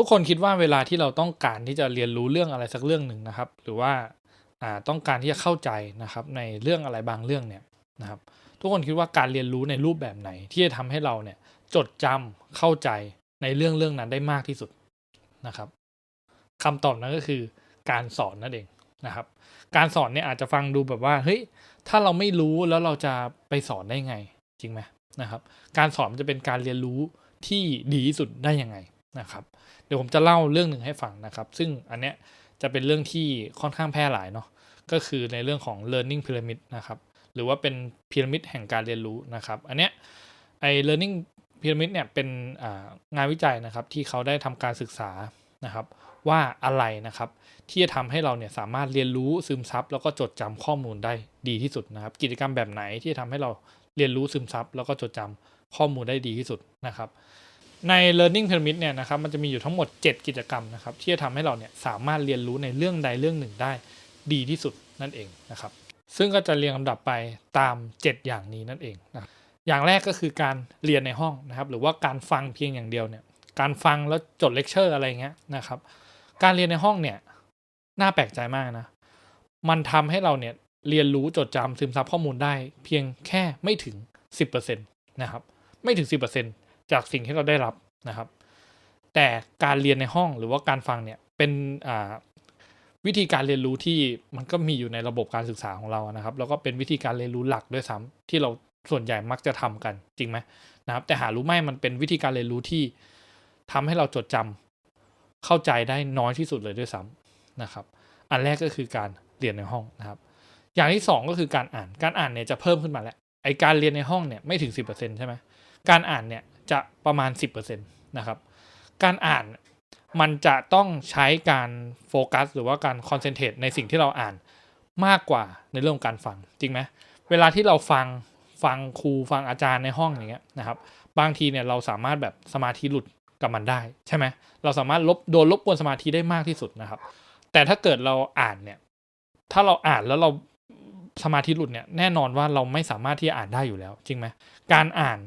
ทุกคนคิดว่าเวลาที่เราต้องการที่จะเรียนรู้เรื่องอะไรสักเรื่องหนึ่งนะครับ หรือว่าต้องการที่จะเข้าใจนะครับในเรื่องอะไรบางเรื่องเนี่ยนะครับทุกคนคิดว่าการเรียนรู้ในรูปแบบไหน ที่จะทำให้เราเนี่ยจดจำเข้าใจในเรื่องเรื่องนั้นได้มากที่สุดนะครับคำตอบนั้นก็คือการสอนนั่นเองนะครับ การสอนเนี่ยอาจจะฟังดูแบบว่าเฮ้ยถ้าเราไม่รู้แล้วเราจะไปสอนได้ไงจริงไหมนะครับ การสอนมันจะเป็นการเรียนรู้ที่ดีที่สุดได้ยังไงนะครับ เดี๋ยวผมจะเล่าเรื่องหนึ่งให้ฟังนะครับ ซึ่งอันเนี้ยจะเป็นเรื่องที่ค่อนข้างแพร่หลายเนาะก็คือในเรื่องของ learning pyramid นะครับหรือว่าเป็นพีระมิดแห่งการเรียนรู้นะครับอันเนี้ยไอ learning pyramid เนี่ยเป็นงานวิจัยนะครับที่เขาได้ทำการศึกษานะครับ ว่าอะไรนะครับที่จะทำให้เราเนี่ยสามารถเรียนรู้ซึมซับแล้วก็จดจำข้อมูลได้ดีที่สุดนะครับ กิจกรรมแบบไหนที่จะทำให้เราเรียนรู้ซึมซับแล้วก็จดจำข้อมูลได้ดีที่สุดนะครับ ใน learning pyramid เนี่ยนะครับมันจะมีอยู่ทั้งหมด 7 กิจกรรมนะครับที่จะทำให้เราเนี่ยสามารถเรียนรู้ในเรื่องใดเรื่องหนึ่งได้ดีที่สุดนั่นเองนะครับซึ่งก็จะเรียงลำดับไปตาม 7 อย่างนี้นั่นเองนะอย่างแรกก็คือการเรียนในห้องนะครับหรือว่าการฟังเพียงอย่างเดียวเนี่ยการฟังแล้วจดเลคเชอร์อะไรเงี้ยนะครับการเรียนในห้องเนี่ยน่าแปลกใจมากนะมันทำให้เราเนี่ยเรียนรู้จดจำซึมซับข้อมูลได้ เพียงแค่ไม่ถึง 10%นะครับไม่ถึง 10% จากสิ่งที่เราได้รับนะครับ แต่การเรียนในห้องหรือว่าการฟังเนี่ยเป็นวิธีการเรียนรู้ที่มันก็มีอยู่ในระบบการศึกษาของเรานะครับ แล้วก็เป็นวิธีการเรียนรู้หลักด้วยซ้ำที่เราส่วนใหญ่มักจะทำกันจริงไหมนะครับ แต่หารู้ไหมมันเป็นวิธีการเรียนรู้ที่ทำให้เราจดจำเข้าใจได้น้อยที่สุดเลยด้วยซ้ำนะครับ อันแรกก็คือการเรียนในห้องนะครับ อย่างที่ 2 ก็คือการอ่านการอ่านเนี่ยจะเพิ่มขึ้นมาแล้วไอการเรียนในห้องเนี่ยไม่ถึง 10%ใช่ไหมการอ่านเนี่ย จะประมาณ 10%นะครับ การอ่านมันจะต้องใช้การโฟกัสหรือว่าการคอนเซนเทรตในสิ่งที่เราอ่านมากกว่าในเรื่องการฟังจริงไหมเวลาที่เราฟังฟังครูฟังอาจารย์ในห้องอย่างเงี้ยนะครับ บางทีเนี่ยเราสามารถแบบสมาธิหลุดกับมันได้ใช่ไหมเราสามารถลบโดนลบกวนสมาธิได้มากที่สุดนะครับ แต่ถ้าเกิดเราอ่านเนี่ยถ้าเราอ่านแล้วเราสมาธิหลุดเนี่ยแน่นอนว่าเราไม่สามารถที่จะอ่านได้อยู่แล้ว จริงไหมการอ่าน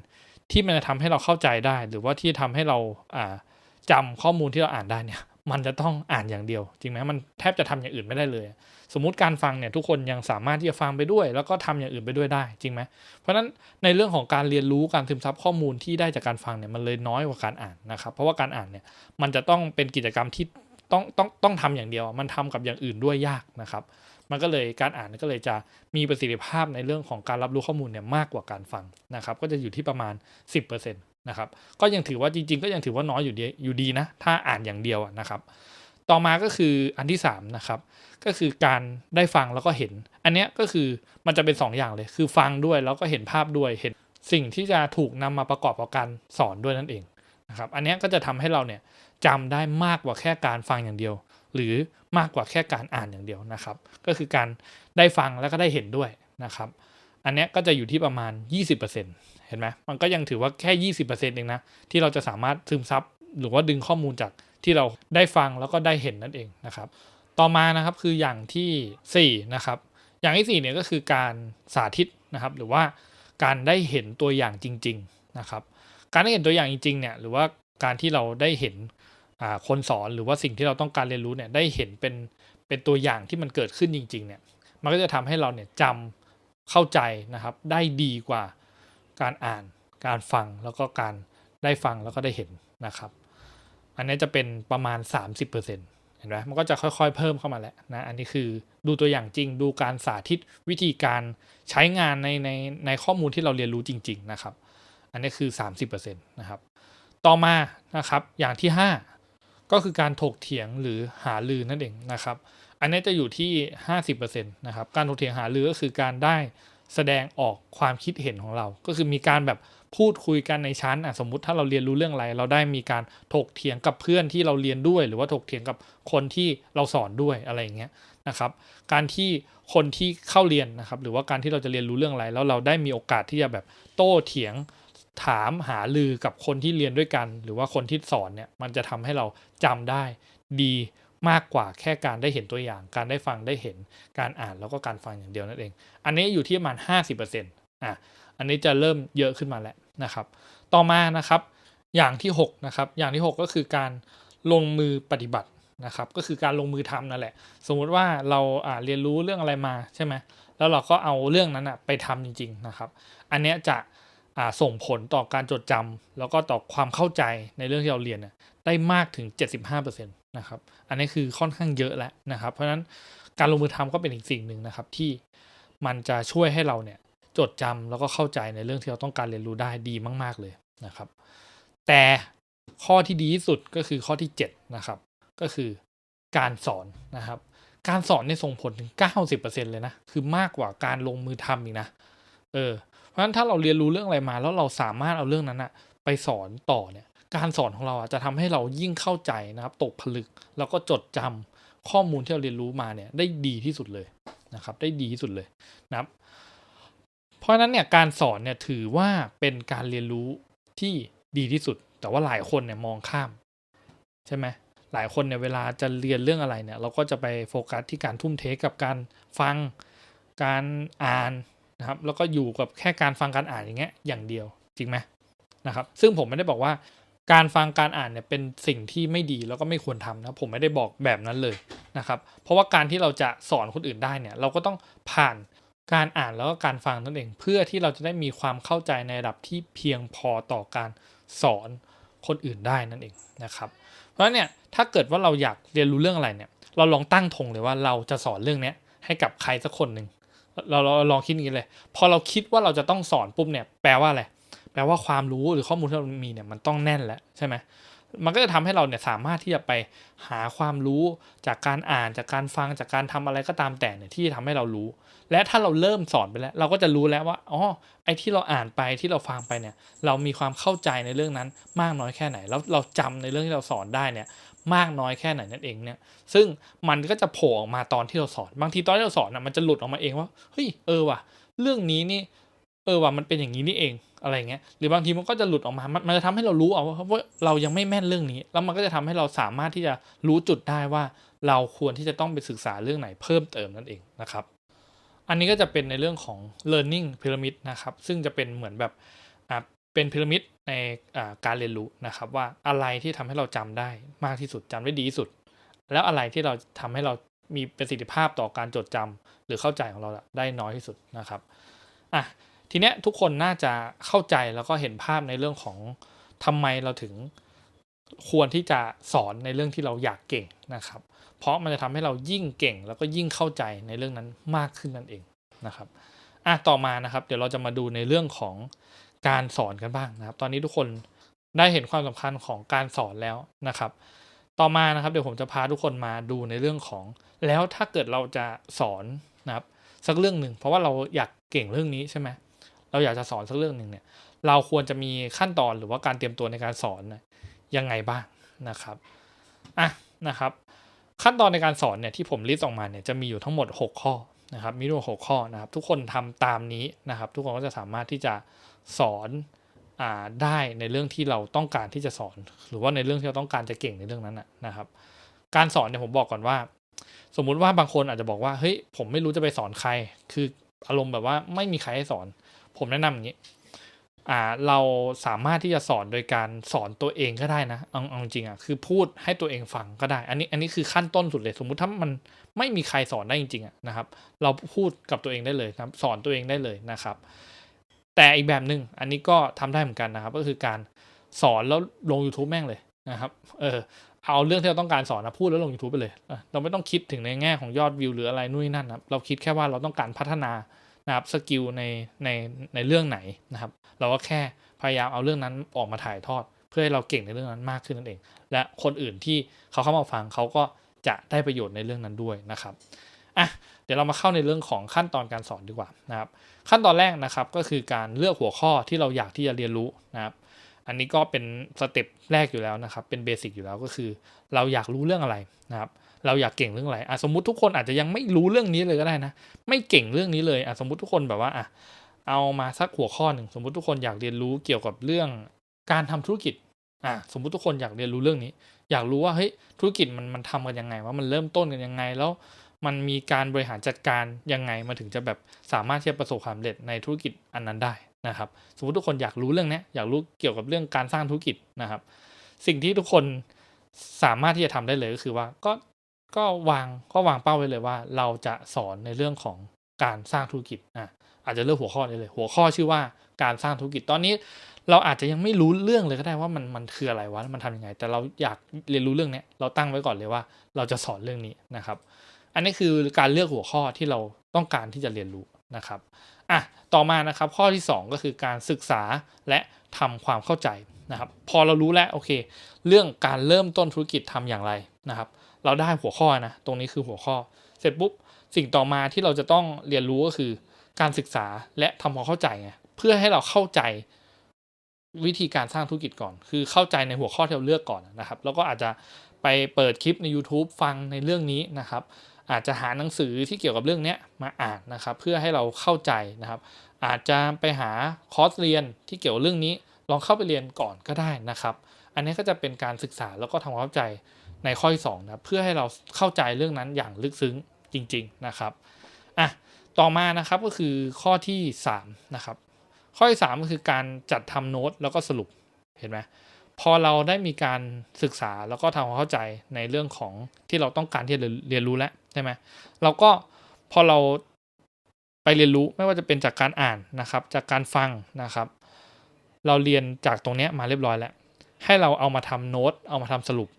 ที่มันจะทำให้เราเข้าใจได้ หรือว่าที่ทำให้เราอ่าจำข้อมูลที่เราอ่านได้เนี่ยมันจะต้องอ่านอย่างเดียว จริงไหมมันแทบจะทำอย่างอื่นไม่ได้เลย สมมุติการฟังเนี่ยทุกคนยังสามารถที่จะฟังไปด้วย แล้วก็ทำอย่างอื่นไปด้วยได้จริงไหมเพราะฉะนั้นในเรื่องของการเรียนรู้การซึมซับข้อมูลที่ได้จากการฟังเนี่ยมันเลยน้อยกว่าการอ่านนะครับเพราะว่าการอ่านเนี่ยมันจะต้องเป็นกิจกรรมที่ต้องต้องต้องทำอย่างเดียว มันทำกับอย่างอื่นด้วยยากนะครับ มันก็เลยการอ่านก็เลยจะมีประสิทธิภาพในเรื่องของการรับรู้ข้อมูลเนี่ยมากกว่าการฟังนะครับ ก็จะอยู่ที่ประมาณ 10%นะครับ ก็ยังถือว่าจริง ๆ ก็ยังถือว่าน้อยอยู่ดีอยู่ดีนะ ถ้าอ่านอย่างเดียวนะครับ ต่อมาก็คืออันที่3นะครับ ก็คือการได้ฟังแล้วก็เห็น อันนี้ก็คือมันจะเป็น 2 อย่างเลย คือฟังด้วยแล้วก็เห็นภาพด้วย เห็นสิ่งที่จะถูกนำมาประกอบกับการสอนด้วยนั่นเองนะครับ อันนี้ก็จะทำให้เราเนี่ยจำได้มากกว่าแค่การฟังอย่างเดียว หรือมากกว่าแค่การอ่านอย่างเดียวนะครับ ก็คือการได้ฟังแล้วก็ได้เห็นด้วยนะครับ อันนี้ก็จะอยู่ที่ประมาณ 20%เห็นไหมมันก็ยังถือว่าแค่ยี่สิบเปอร์เซ็นต์เองนะที่เราจะสามารถซึมซับหรือว่าดึงข้อมูลจากที่เราได้ฟังแล้วก็ได้เห็นนั่นเองนะครับ ต่อมานะครับคืออย่างที่4นะครับอย่างที่4เนี่ยก็คือการสาธิตนะครับหรือว่าการได้เห็นตัวอย่างจริง ๆนะครับ การได้เห็นตัวอย่างจริงๆเนี่ยหรือว่าการที่เราได้เห็น คนสอนหรือว่าสิ่งที่เราต้องการเรียนรู้เนี่ยได้เห็นเป็นเป็นตัวอย่างที่มันเกิดขึ้นจริง ๆ เนี่ยมันก็จะทำให้เราเนี่ยจำเข้าใจนะครับ ได้ดีกว่าการอ่าน การฟังแล้วก็การได้ฟังแล้วก็ได้เห็นนะครับ อันนี้จะเป็นประมาณ 30%เห็นไหมมันก็จะค่อย ๆ เพิ่มเข้ามาแล้วนะอันนี้คือดูตัวอย่างจริง ดูการสาธิตวิธีการใช้งานในในในข้อมูลที่เราเรียนรู้จริง ๆ นะครับ อันนี้คือ 30%นะครับ ต่อมานะครับอย่างที่ 5 ก็คือการถกเถียงหรือหาลือนั่นเองนะครับ อันนี้จะอยู่ที่ 50%นะครับ การถกเถียงหาลือก็คือการได้แสดงออกความคิดเห็นของเรา ก็คือมีการแบบพูดคุยกันในชั้นอะสมมติถ้าเราเรียนรู้เรื่องอะไร เราได้มีการถกเถียงกับเพื่อนที่เราเรียนด้วย หรือว่าถกเถียงกับคนที่เราสอนด้วยอะไรอย่างเงี้ยนะครับ การที่คนที่เข้าเรียนนะครับ หรือว่าการที่เราจะเรียนรู้เรื่องอะไร แล้วเราได้มีโอกาสที่จะแบบโต้เถียง ถามหาลือกับคนที่เรียนด้วยกัน หรือว่าคนที่สอนเนี่ยมันจะทำให้เราจำได้ดีมากกว่าแค่การได้เห็นตัวอย่าง การได้ฟังได้เห็นการอ่านแล้วก็การฟังอย่างเดียวนั่นเอง อันนี้อยู่ที่ประมาณ 50%อะอันนี้จะเริ่มเยอะขึ้นมาแล้วนะครับ ต่อมานะครับอย่างที่6นะครับอย่างที่ 6 ก็คือการลงมือปฏิบัตินะครับก็คือการลงมือทำนั่นแหละ สมมุติว่าเราอ่าเรียนรู้เรื่องอะไรมาใช่ไหมแล้วเราก็เอาเรื่องนั้นอะไปทำจริง ๆนะครับ อันเนี้ยจะ ส่งผลต่อการจดจำแล้วก็ต่อความเข้าใจในเรื่องที่เราเรียนได้มากถึง 75%นะครับ อันนี้คือค่อนข้างเยอะแล้วนะครับ เพราะฉะนั้นการลงมือทำก็เป็นอีกสิ่งหนึ่งนะครับที่มันจะช่วยให้เราเนี่ยจดจำแล้วก็เข้าใจในเรื่องที่เราต้องการเรียนรู้ได้ดีมาก ๆเลยนะครับ แต่ข้อที่ดีที่สุดก็คือข้อที่7นะครับก็คือการสอนนะครับ การสอนเนี่ยส่งผลถึง 90%เลยนะ คือมากกว่าการลงมือทำอีกนะ เออ เพราะฉะนั้นถ้าเราเรียนรู้เรื่องอะไรมา แล้วเราสามารถเอาเรื่องนั้นอะไปสอนต่อเนี่ย การสอนของเราอะจะทำให้เรายิ่งเข้าใจนะครับ ตกผลึกแล้วก็จดจำข้อมูลที่เราเรียนรู้มาเนี่ยได้ดีที่สุดเลยนะครับ ได้ดีที่สุดเลยนะครับ เพราะฉะนั้นเนี่ยการสอนเนี่ยถือว่าเป็นการเรียนรู้ที่ดีที่สุด แต่ว่าหลายคนเนี่ยมองข้าม ใช่ไหมหลายคนเนี่ยเวลาจะเรียนเรื่องอะไรเนี่ย เราก็จะไปโฟกัสที่การทุ่มเทกับการฟัง การอ่าน นะครับ แล้วก็อยู่กับแค่การฟังการอ่านอย่างเงี้ยอย่างเดียวจริงไหมนะครับ ซึ่งผมไม่ได้บอกว่าการฟังการอ่านเนี่ยเป็นสิ่งที่ไม่ดีแล้วก็ไม่ควรทำนะผมไม่ได้บอกแบบนั้นเลยนะครับ เพราะว่าการที่เราจะสอนคนอื่นได้เนี่ย เราก็ต้องผ่านการอ่านแล้วก็การฟังนั่นเอง เพื่อที่เราจะได้มีความเข้าใจในระดับที่เพียงพอต่อการสอนคนอื่นได้นั่นเองนะครับ เพราะฉะนั้นเนี่ยถ้าเกิดว่าเราอยากเรียนรู้เรื่องอะไรเนี่ย เราลองตั้งธงเลยว่าเราจะสอนเรื่องเนี้ยให้กับใครสักคนหนึ่ง เราเราเราลองคิดอย่างนี้เลย พอเราคิดว่าเราจะต้องสอนปุ๊บเนี่ย แปลว่าอะไร แปลว่าความรู้หรือข้อมูลที่เรามีเนี่ยมันต้องแน่นแล้วใช่ไหมมันก็จะทำให้เราเนี่ยสามารถที่จะไปหาความรู้จากการอ่านจากการฟังจากการทำอะไรก็ตามแต่เนี่ยที่ทำให้เรารู้ และถ้าเราเริ่มสอนไปแล้ว เราก็จะรู้แล้วว่าอ๋อไอ้ที่เราอ่านไปที่เราฟังไปเนี่ย เรามีความเข้าใจในเรื่องนั้นมากน้อยแค่ไหน แล้วเราจำในเรื่องที่เราสอนได้เนี่ย มากน้อยแค่ไหนนั่นเองเนี่ย ซึ่งมันก็จะโผล่ออกมาตอนที่เราสอน บางทีตอนที่เราสอนนะมันจะหลุดออกมาเองว่า เฮ้ย เออว่ะ เรื่องนี้นี่ เออว่ะ มันเป็นอย่างนี้นี่เอง อะไรเงี้ย หรือบางทีมันก็จะหลุดออกมา มันจะทำให้เรารู้เอาว่าเรายังไม่แม่นเรื่องนี้ แล้วมันก็จะทำให้เราสามารถที่จะรู้จุดได้ว่า เราควรที่จะต้องไปศึกษาเรื่องไหนเพิ่มเติมนั่นเองนะครับ อันนี้ก็จะเป็นในเรื่องของ learning pyramid นะครับ ซึ่งจะเป็นเหมือนแบบ เป็นพีระมิดในการเรียนรู้นะครับ ว่าอะไรที่ทำให้เราจำได้มากที่สุดจำได้ดีที่สุด แล้วอะไรที่เราทำให้เรามีประสิทธิภาพต่อการจดจำหรือเข้าใจของเราได้น้อยที่สุดนะครับอะทีเนี้ยทุกคนน่าจะเข้าใจแล้วก็เห็นภาพในเรื่องของทำไมเราถึงควรที่จะสอนในเรื่องที่เราอยากเก่งนะครับ เพราะมันจะทำให้เรายิ่งเก่ง แล้วก็ยิ่งเข้าใจในเรื่องนั้นมากขึ้นนั่นเองนะครับอะต่อมานะครับ เดี๋ยวเราจะมาดูในเรื่องของ การสอนกันบ้างนะครับ ตอนนี้ทุกคนได้เห็นความสำคัญของการสอนแล้วนะครับ ต่อมานะครับเดี๋ยวผมจะพาทุกคนมาดูในเรื่องของ แล้วถ้าเกิดเราจะสอนนะครับ สักเรื่องหนึ่งเพราะว่าเราอยากเก่งเรื่องนี้ใช่ไหมเราอยากจะสอนสักเรื่องหนึ่งเนี่ย เราควรจะมีขั้นตอนหรือว่าการเตรียมตัวในการสอนยังไงบ้างนะครับอะนะครับ ขั้นตอนในการสอนเนี่ยที่ผมลิสต์ออกมาเนี่ยจะมีอยู่ทั้งหมด 6 ข้อ นะครับมีทั้งหกข้อนะครับ ทุกคนทำตามนี้นะครับ ทุกคนก็จะสามารถที่จะสอนอได้ในเรื่องที่เราต้องการที่จะสอน หรือว่าในเรื่องที่เราต้องการจะเก่งในเรื่องนั้นนะครับ การสอนเนี่ยผมบอกก่อนว่า สมมุติว่าบางคนอาจจะบอกว่าเฮ้ยผมไม่รู้จะไปสอนใคร คืออารมณ์แบบว่าไม่มีใครให้สอน ผมแนะนำอย่างนี้ อ่าเราสามารถที่จะสอนโดยการสอนตัวเองก็ได้นะเอาเอาจริงอะคือพูดให้ตัวเองฟังก็ได้ อันนี้อันนี้คือขั้นต้นสุดเลย สมมุติถ้ามันไม่มีใครสอนได้จริงๆอะนะครับ เราพูดกับตัวเองได้เลยครับ สอนตัวเองได้เลยนะครับ แต่อีกแบบหนึ่งอันนี้ก็ทำได้เหมือนกันนะครับ ก็คือการสอนแล้วลง YouTube แม่งเลยนะครับเออเอาเรื่องที่เราต้องการสอนนะพูดแล้วลง YouTube ไปเลย เราไม่ต้องคิดถึงในแง่ของยอดวิวหรืออะไรนู่นนั่นนะเราคิดแค่ว่าเราต้องการพัฒนา นะครับสกิลในในในเรื่องไหนนะครับ เราก็แค่พยายามเอาเรื่องนั้นออกมาถ่ายทอด เพื่อให้เราเก่งในเรื่องนั้นมากขึ้นนั่นเอง และคนอื่นที่เขาเข้ามาฟังเขาก็จะได้ประโยชน์ในเรื่องนั้นด้วยนะครับอะเดี๋ยวเรามาเข้าในเรื่องของขั้นตอนการสอนดีกว่านะครับ ขั้นตอนแรกนะครับก็คือการเลือกหัวข้อที่เราอยากที่จะเรียนรู้นะครับ อันนี้ก็เป็นสเต็ปแรกอยู่แล้วนะครับ เป็นเบสิกอยู่แล้วก็คือ เราอยากรู้เรื่องอะไรนะครับ เราอยากเก่งเรื่องอะไรอะสมมติทุกคนอาจจะยังไม่รู้เรื่องนี้เลยก็ได้นะ ไม่เก่งเรื่องนี้เลยอะสมมติทุกคนแบบว่าอะเอามาสักหัวข้อหนึ่งสมมติทุกคนอยากเรียนรู้เกี่ยวกับเรื่องการทำธุรกิจอะสมมติทุกคนอยากเรียนรู้เรื่องนี้ อยากรู้ว่าเฮ้ยธุรกิจมันมันทำกันยังไงว่ามันเริ่มต้นกันยังไงแล้วมันมีการบริหารจัดการยังไงมาถึงจะแบบสามารถที่จะประสบความสำเร็จในธุรกิจอันนั้นได้นะครับ สมมติทุกคนอยากรู้เรื่องนี้อยากรู้เกี่ยวกับเรื่องการสร้างธุรกิจนะครับ สิ่งที่ทุกคนสามารถที่จะทำได้เลยก็คือว่าก็ ก็วางก็วางเป้าไว้เลยว่า เราจะสอนในเรื่องของการสร้างธุรกิจอะอาจจะเลือกหัวข้อนี้เลย หัวข้อชื่อว่าการสร้างธุรกิจตอนนี้ เราอาจจะยังไม่รู้เรื่องเลยก็ได้ว่ามันมันคืออะไรวะมันทำยังไง แต่เราอยากเรียนรู้เรื่องเนี้ยเราตั้งไว้ก่อนเลยว่า เราจะสอนเรื่องนี้นะครับ อันนี้คือการเลือกหัวข้อที่เราต้องการที่จะเรียนรู้นะครับอะต่อมานะครับข้อที่ 2 ก็คือการศึกษาและทำความเข้าใจนะครับ พอเรารู้แล้วโอเค เรื่องการเริ่มต้นธุรกิจทำอย่างไรนะครับ เราได้หัวข้อนะ ตรงนี้คือหัวข้อ เสร็จปุ๊บ สิ่งต่อมาที่เราจะต้องเรียนรู้ก็คือ การศึกษาและทำความเข้าใจไงเพื่อให้เราเข้าใจวิธีการสร้างธุรกิจก่อน คือเข้าใจในหัวข้อที่เราเลือกก่อนนะครับ แล้วก็อาจจะไปเปิดคลิปใน YouTube ฟังในเรื่องนี้นะครับ อาจจะหาหนังสือที่เกี่ยวกับเรื่องนี้มาอ่านนะครับ เพื่อให้เราเข้าใจนะครับ อาจจะไปหาคอร์สเรียนที่เกี่ยวกับเรื่องนี้ ลองเข้าไปเรียนก่อนก็ได้นะครับ อันนี้ก็จะเป็นการศึกษาแล้วก็ทำความเข้าใจ ในข้อที่2นะเพื่อให้เราเข้าใจเรื่องนั้นอย่างลึกซึ้งจริง ๆนะครับอะต่อมานะครับก็คือข้อที่3นะครับข้อที่3ก็คือการจัดทำโน้ตแล้วก็สรุปเห็นไหมพอเราได้มีการศึกษาแล้วก็ทำความเข้าใจในเรื่องของที่เราต้องการที่จะเรียนรู้แล้วใช่ไหมเราก็พอเราไปเรียนรู้ไม่ว่าจะเป็นจากการอ่านนะครับ จากการฟังนะครับ เราเรียนจากตรงนี้มาเรียบร้อยแล้ว ให้เราเอามาทำโน้ตเอามาทำสรุป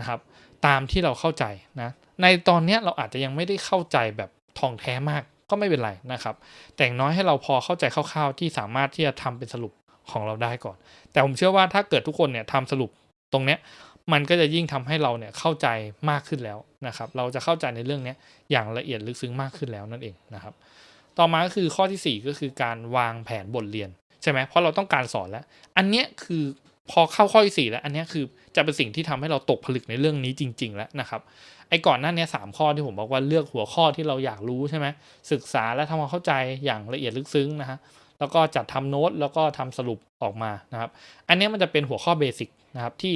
นะครับ ตามที่เราเข้าใจนะในตอนนี้เราอาจจะยังไม่ได้เข้าใจแบบทองแท้มากก็ไม่เป็นไรนะครับ แต่อย่างน้อยให้เราพอเข้าใจคร่าวๆ ที่สามารถที่จะทำเป็นสรุปของเราได้ก่อน แต่ผมเชื่อว่าถ้าเกิดทุกคนเนี่ยทำสรุปตรงเนี้ยมันก็จะยิ่งทำให้เราเนี่ยเข้าใจมากขึ้นแล้วนะครับ เราจะเข้าใจในเรื่องนี้อย่างละเอียดลึกซึ้งมากขึ้นแล้วนั่นเองนะครับ ต่อมาก็คือข้อที่ 4 ก็คือการวางแผนบทเรียนใช่ไหมเพราะเราต้องการสอนแล้ว อันเนี้ยคือ พอเข้าข้อที่4แล้ว อันนี้คือจะเป็นสิ่งที่ทำให้เราตกผลึกในเรื่องนี้จริง ๆ แล้วนะครับ ไอ้ก่อนหน้านี้สามข้อที่ผมบอกว่าเลือกหัวข้อที่เราอยากรู้ใช่ไหมศึกษาและทำความเข้าใจอย่างละเอียดลึกซึ้งนะฮะแล้วก็จัดทำโน้ตแล้วก็ทำสรุปออกมานะครับ อันนี้มันจะเป็นหัวข้อเบสิกนะครับที่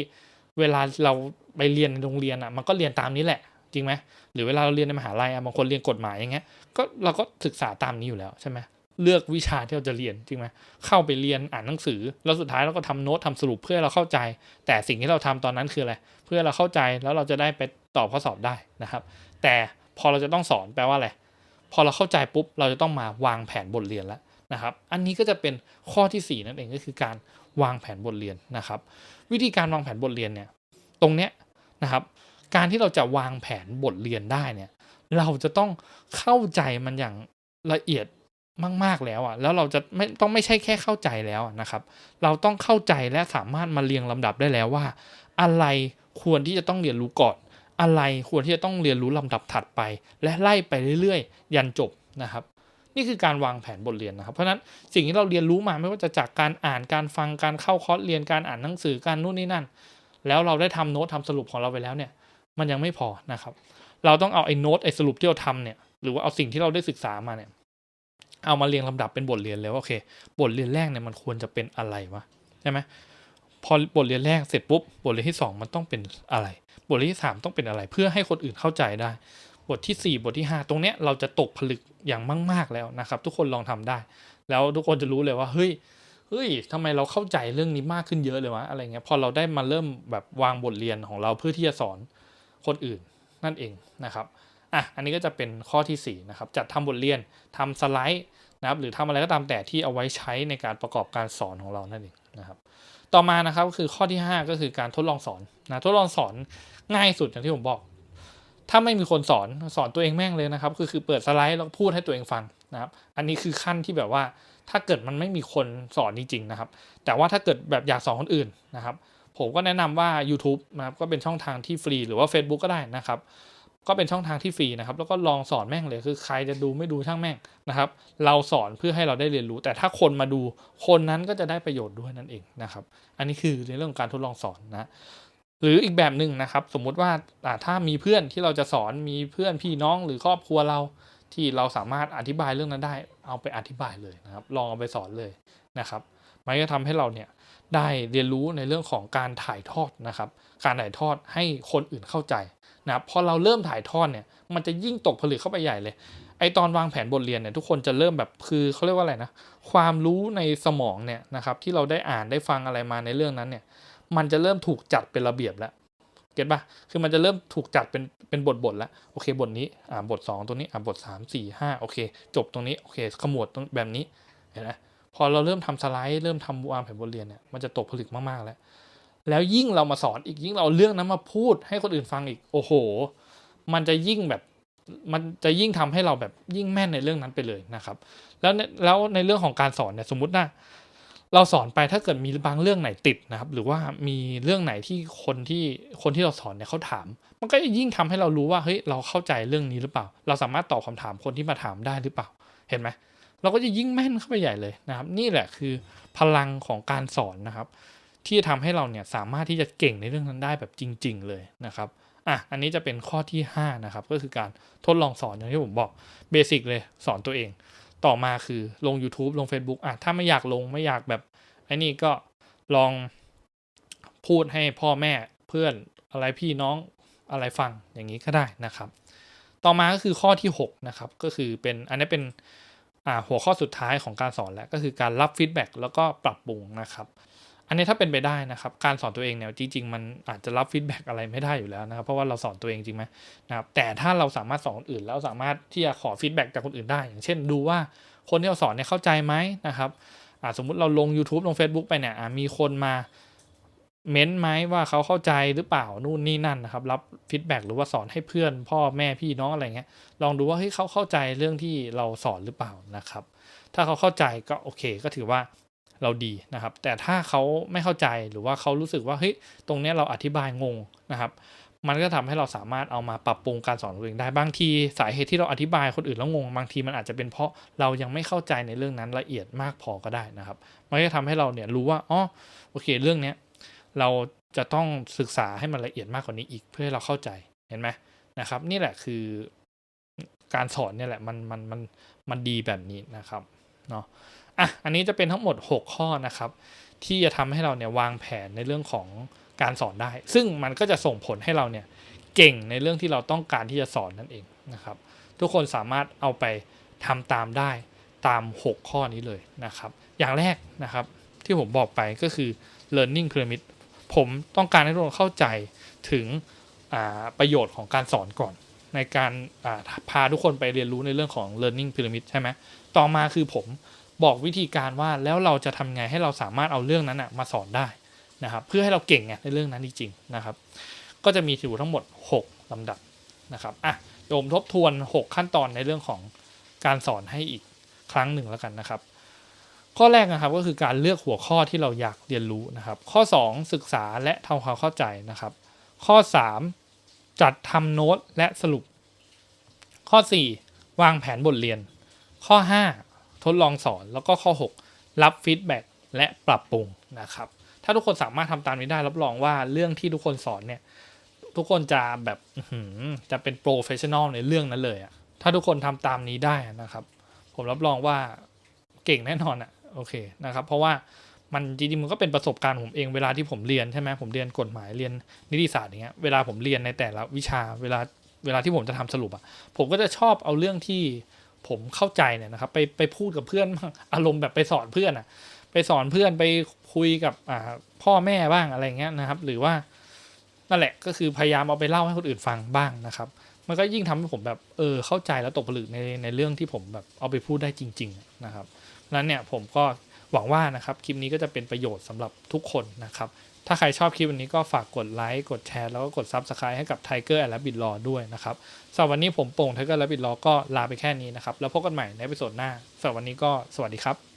เวลาเราไปเรียนในโรงเรียนอะมันก็เรียนตามนี้แหละจริงไหมหรือเวลาเราเรียนในมหาลัยอะบางคนเรียนกฎหมายอย่างเงี้ยก็เราก็ศึกษาตามนี้อยู่แล้วใช่ไหม เลือกวิชาที่เราจะเรียนจริงไหมเข้าไปเรียนอ่านหนังสือ แล้วสุดท้ายเราก็ทำโน้ตทาสรุปเพื่อเราเข้าใจ แต่สิ่งที่เราทำตอนนั้นคืออะไรเพื่อเราเข้าใจแล้วเราจะได้ไปตอบข้อสอบได้นะครับ แต่พอเราจะต้องสอนแปลว่าอะไรพอเราเข้าใจปุ๊บเราจะต้องมาวางแผนบทเรียนแล้วนะครับ อันนี้ก็จะเป็นข้อที่ 4 นั่นเองก็คือการวางแผนบทเรียนนะครับ วิธีการวางแผนบทเรียนเนี่ยตรงเนี้ยนะครับ การที่เราจะวางแผนบทเรียนได้เนี่ยเราจะต้องเข้าใจมันอย่างละเอียด มาก ๆแล้วอะแล้วเราจะไม่ต้องไม่ใช่แค่เข้าใจแล้วนะครับ เราต้องเข้าใจและสามารถมาเรียงลำดับได้แล้วว่า อะไรควรที่จะต้องเรียนรู้ก่อน อะไรควรที่จะต้องเรียนรู้ลำดับถัดไป และไล่ไปเรื่อยๆ ยันจบนะครับ นี่คือการวางแผนบทเรียนนะครับ เพราะนั้นสิ่งที่เราเรียนรู้มาไม่ว่าจะจากการอ่านการฟังการเข้าคอร์สเรียนการอ่านหนังสือการนู่นนี่นั่น แล้วเราได้ทำโน้ตทำสรุปของเราไปแล้วเนี่ยมันยังไม่พอนะครับ เราต้องเอาไอ้โน้ตไอ้สรุปที่เราทำเนี่ยหรือว่าเอาสิ่งที่เราได้ศึกษามาเนี่ย เอามาเรียงลำดับเป็นบทเรียนเลยว่าโอเค บทเรียนแรกเนี่ยมันควรจะเป็นอะไรวะใช่ไหมพอบทเรียนแรกเสร็จปุ๊บบทเรียนที่ 2 มันต้องเป็นอะไร บทเรียนที่ 3 ต้องเป็นอะไร เพื่อให้คนอื่นเข้าใจได้ บทที่ 4 บทที่ 5 ตรงเนี้ยเราจะตกผลึกอย่างมาก ๆแล้วนะครับ ทุกคนลองทำได้ แล้วทุกคนจะรู้เลยว่าเฮ้ยเฮ้ยทำไมเราเข้าใจเรื่องนี้มากขึ้นเยอะเลยวะอะไรเงี้ยพอเราได้มาเริ่มแบบวางบทเรียนของเราเพื่อที่จะสอนคนอื่นนั่นเองนะครับ อะอันนี้ก็จะเป็นข้อที่4นะครับจัดทำบทเรียนทำสไลด์นะครับหรือทำอะไรก็ตามแต่ที่เอาไว้ใช้ในการประกอบการสอนของเรานั่นเองนะครับต่อมานะครับก็คือข้อที่ 5 ก็คือการทดลองสอนนะทดลองสอนง่ายสุดอย่างที่ผมบอก ถ้าไม่มีคนสอนสอนตัวเองแม่งเลยนะครับคือคือเปิดสไลด์แล้วพูดให้ตัวเองฟังนะครับอันนี้คือขั้นที่แบบว่าถ้าเกิดมันไม่มีคนสอนจริงๆนะครับ แต่ว่าถ้าเกิดแบบอยากสอนคนอื่นนะครับ ผมก็แนะนำว่า YouTube นะครับก็เป็นช่องทางที่ฟรีหรือว่า Facebook ก็ได้นะครับ ก็เป็นช่องทางที่ฟรีนะครับ แล้วก็ลองสอนแม่งเลยคือใครจะดูไม่ดูช่างแม่งนะครับ เราสอนเพื่อให้เราได้เรียนรู้ แต่ถ้าคนมาดูคนนั้นก็จะได้ประโยชน์ด้วยนั่นเองนะครับ อันนี้คือในเรื่องของการทดลองสอนนะหรืออีกแบบหนึ่งนะครับ สมมุติว่าถ้ามีเพื่อนที่เราจะสอนมีเพื่อนพี่น้องหรือครอบครัวเราที่เราสามารถอธิบายเรื่องนั้นได้ เอาไปอธิบายเลยนะครับ ลองเอาไปสอนเลยนะครับมันก็ทำให้เราเนี่ยได้เรียนรู้ในเรื่องของการถ่ายทอดนะครับ การถ่ายทอดให้คนอื่นเข้าใจ นะพอเราเริ่มถ่ายทอดเนี่ยมันจะยิ่งตกผลึกเข้าไปใหญ่เลย ไอตอนวางแผนบทเรียนเนี่ยทุกคนจะเริ่มแบบคือเขาเรียกว่าอะไรนะความรู้ในสมองเนี่ยนะครับที่เราได้อ่านได้ฟังอะไรมาในเรื่องนั้นเนี่ยมันจะเริ่มถูกจัดเป็นระเบียบแล้วเก็ตปะคือมันจะเริ่มถูกจัดเป็นเป็นบทบทแล้วโอเคบทนี้อ่าบทสองตรงนี้อ่าบทสามสี่ห้าโอเค จบตรงนี้โอเคขมวดตรงแบบนี้เห็นไหมพอเราเริ่มทำสไลด์เริ่มทำวางแผนบทเรียนเนี่ยมันจะตกผลึกมากๆแล้ว แล้วยิ่งเรามาสอนอีกยิ่งเราเรื่องนั้นมาพูดให้คนอื่นฟังอีก โอ้โห มันจะยิ่งแบบมันจะยิ่งทำให้เราแบบยิ่งแม่นในเรื่องนั้นไปเลยนะครับ แล้วแล้วในเรื่องของการสอนเนี่ยสมมตินะเราสอนไปถ้าเกิดมีบางเรื่องไหนติดนะครับ หรือว่ามีเรื่องไหนที่คนที่คนที่เราสอนเนี่ยเขาถาม มันก็จะยิ่งทำให้เรารู้ว่าเฮ้ยเราเข้าใจเรื่องนี้หรือเปล่า เราสามารถตอบคำถามคนที่มาถามได้หรือเปล่า เห็นไหมเราก็จะยิ่งแม่นเข้าไปใหญ่เลยนะครับ นี่แหละคือพลังของการสอนนะครับ ที่จะทำให้เราเนี่ยสามารถที่จะเก่งในเรื่องนั้นได้แบบจริง ๆ เลยนะครับอะอันนี้จะเป็นข้อที่ 5 นะครับ ก็คือการทดลองสอนอย่างที่ผมบอกเบสิกเลยสอนตัวเอง ต่อมาคือลง YouTube ลง Facebook อะถ้าไม่อยากลงไม่อยากแบบไอ้นี่ก็ลองพูดให้พ่อแม่เพื่อนอะไรพี่น้องอะไรฟังอย่างนี้ก็ได้นะครับ ต่อมาก็คือข้อที่ 6 นะครับ ก็คือเป็นอันนี้เป็นหัวข้อสุดท้ายของการสอนแล้วก็คือการรับฟีดแบ็กแล้วก็ปรับปรุงนะครับ อันนี้ถ้าเป็นไปได้นะครับ การสอนตัวเองเนี่ยจริงๆ มันอาจจะรับฟีดแบ็กอะไรไม่ได้อยู่แล้วนะครับ เพราะว่าเราสอนตัวเองจริงไหมนะครับแต่ถ้าเราสามารถสอนคนอื่น แล้วสามารถที่จะขอฟีดแบ็กจากคนอื่นได้ อย่างเช่น ดูว่าคนที่เราสอนเนี่ยเข้าใจไหมนะครับสมมุติเราลง YouTube ลง Facebook ไปเนี่ยมีคนมาเม้นไหมว่าเขาเข้าใจหรือเปล่านู่นนี่นั่นนะครับ รับฟีดแบ็กหรือว่าสอนให้เพื่อน พ่อแม่พี่น้องอะไรเงี้ยลองดูว่าเฮ้ยเขาเข้าใจเรื่องที่เราสอนหรือเปล่านะครับ ถ้าเขาเข้าใจก็โอเค ก็ถือว่า เราดีนะครับ แต่ถ้าเขาไม่เข้าใจหรือว่าเขารู้สึกว่าเฮ้ยตรงเนี้ยเราอธิบายงงนะครับ มันก็ทำให้เราสามารถเอามาปรับปรุงการสอนตัวเองได้บางทีสาเหตุที่เราอธิบายคนอื่นแล้วงง บางทีมันอาจจะเป็นเพราะเรายังไม่เข้าใจในเรื่องนั้นละเอียดมากพอก็ได้นะครับมันก็จะทำให้เราเนี่ยรู้ว่าอ๋อโอเคเรื่องเนี้ยเราจะต้องศึกษาให้มันละเอียดมากกว่านี้อีกเพื่อให้เราเข้าใจเห็นไหมนะครับ นี่แหละคือการสอนเนี่ยแหละมันมันมันมันดีแบบนี้นะครับเนาะ อะอันนี้จะเป็นทั้งหมด 6 ข้อนะครับ ที่จะทำให้เราเนี่ยวางแผนในเรื่องของการสอนได้ ซึ่งมันก็จะส่งผลให้เราเนี่ยเก่งในเรื่องที่เราต้องการที่จะสอนนั่นเองนะครับ ทุกคนสามารถเอาไปทำตามได้ตาม 6 ข้อนี้เลยนะครับ อย่างแรกนะครับที่ผมบอกไปก็คือ learning pyramid ผมต้องการให้ทุกคนเข้าใจถึงประโยชน์ของการสอนก่อน ในการพาทุกคนไปเรียนรู้ในเรื่องของ learning pyramid ใช่ไหมต่อมาคือผม บอกวิธีการว่าแล้วเราจะทำไงให้เราสามารถเอาเรื่องนั้นนะมาสอนได้นะครับ เพื่อให้เราเก่งในเรื่องนั้นจริงๆนะครับ ก็จะมีอยู่ทั้งหมด 6ลำดับนะครับอะโยมทบทวน 6 ขั้นตอนในเรื่องของการสอนให้อีกครั้งหนึ่งแล้วกันนะครับ ข้อแรกนะครับก็คือการเลือกหัวข้อที่เราอยากเรียนรู้นะครับ ข้อ 2 ศึกษาและทำความเข้าใจนะครับ ข้อ 3 จัดทำโน้ตและสรุป ข้อ 4 วางแผนบทเรียน ข้อ 5 ทดลองสอน แล้วก็ข้อ 6 รับฟีดแบ็กและปรับปรุงนะครับ ถ้าทุกคนสามารถทำตามนี้ได้รับรองว่าเรื่องที่ทุกคนสอนเนี่ยทุกคนจะแบบจะเป็นโปรเฟชชั่นอลในเรื่องนั้นเลยอะถ้าทุกคนทำตามนี้ได้นะครับ ผมรับรองว่าเก่งแน่นอนอะโอเคนะครับ เพราะว่ามันจริงๆมันก็เป็นประสบการณ์ผมเองเวลาที่ผมเรียนใช่ไหมผมเรียนกฎหมายเรียนนิติศาสตร์อย่างเงี้ยเวลาผมเรียนในแต่ละวิชาเวลาเวลาที่ผมจะทำสรุปอะผมก็จะชอบเอาเรื่องที่ ผมเข้าใจเนี่ยนะครับ ไปไปพูดกับเพื่อนอารมณ์แบบไปสอนเพื่อนอะไปสอนเพื่อนไปคุยกับอ่าพ่อแม่บ้างอะไรเงี้ยนะครับ หรือว่านั่นแหละก็คือพยายามเอาไปเล่าให้คนอื่นฟังบ้างนะครับ มันก็ยิ่งทำให้ผมแบบเออเข้าใจแล้วตกผลึกในในเรื่องที่ผมแบบเอาไปพูดได้จริง ๆ นะครับนั้นเนี่ยผมก็หวังว่านะครับคลิปนี้ก็จะเป็นประโยชน์สำหรับทุกคนนะครับ ถ้าใครชอบคลิปวันนี้ก็ฝากกดไลค์กดแชร์แล้วก็กด Subscribe ให้กับ Tiger and Rabbit Law ด้วยนะครับสำหรับวันนี้ผมโป่ง Tiger and Rabbit Law ก็ลาไปแค่นี้นะครับแล้วพบกันใหม่ในเอพิโซดหน้าสำหรับวันนี้ก็สวัสดีครับ